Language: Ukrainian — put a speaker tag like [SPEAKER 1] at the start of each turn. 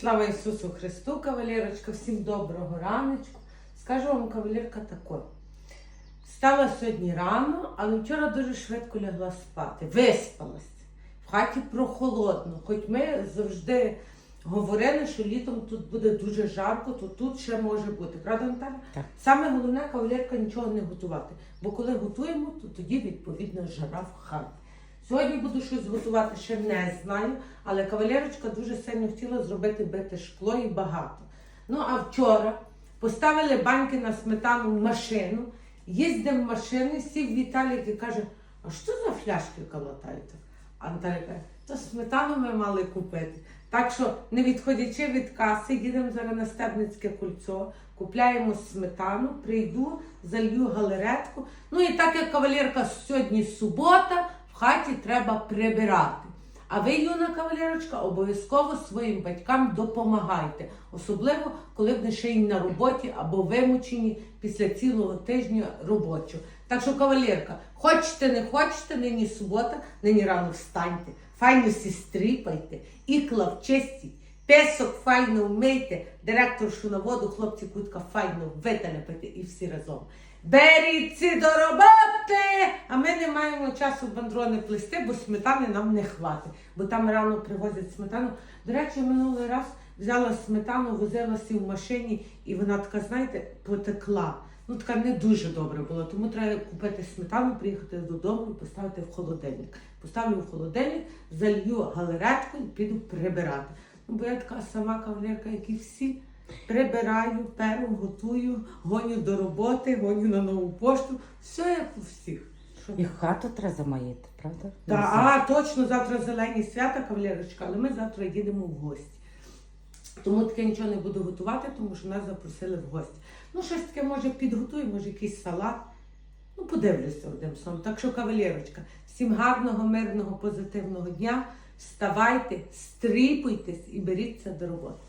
[SPEAKER 1] Слава Ісусу Христу, кавалерочка, всім доброго раночку. Скажу вам, кавалерка, тако. Стала сьогодні рано, але вчора дуже швидко лягла спати. Виспалась. В хаті прохолодно. Хоч ми завжди говорили, що літом тут буде дуже жарко, то тут ще може бути. Правда, Наталя?
[SPEAKER 2] Так.
[SPEAKER 1] Саме головне, кавалерка нічого не готувати. Бо коли готуємо, то тоді відповідно жара в хаті. Сьогодні буду щось готувати, ще не знаю, але кавалерочка дуже сильно хотіла зробити бите шкло і багато. Ну а вчора поставили банки на сметану в машину, їздимо в машини, сів Віталік і каже, а що за фляшки колотаєте? А Наталя каже, то сметану ми мали купити. Так що, не відходячи від каси, їдемо зараз на Стебницьке кольцо, купляємо сметану, прийду, залью галеретку. Ну і так як кавалерка сьогодні субота, хаті треба прибирати. А ви, юна кавалерочка, обов'язково своїм батькам допомагайте, особливо коли вони ще й на роботі або вимучені після цілого тижня робочого. Так що, кавалерка, хочете, не хочете, нині субота, нині рано встаньте, файно сістріпайте, і вчистіть, песок файно вмийте, директоршу на воду, хлопці кутка файно вителепити і всі разом. Беріться до роботи! А ми не маємо часу бандрони плести, бо сметани нам не хватить. Бо там рано привозять сметану. До речі, минулий раз взяла сметану, возилася в машині, і вона така, знаєте, потекла. Ну, така не дуже добре була. Тому треба купити сметану, приїхати додому і поставити в холодильник. Поставлю в холодильник, залью галеретку і піду прибирати. Бо я така сама кавалерка, як і всі. Прибираю, перу, готую, гоню до роботи, гоню на нову пошту. Все як у всіх.
[SPEAKER 2] І хату треба замаїти, правда?
[SPEAKER 1] та, а, точно завтра зелені свята, кавалерочка, але ми завтра їдемо в гості. Тому таке нічого не буду готувати, тому що нас запросили в гості. Ну, щось таке, може, підготую, може, якийсь салат. Ну, подивлюся одним словом. Так що, кавалерочка, всім гарного, мирного, позитивного дня. Вставайте, стріпуйтесь і беріться до роботи.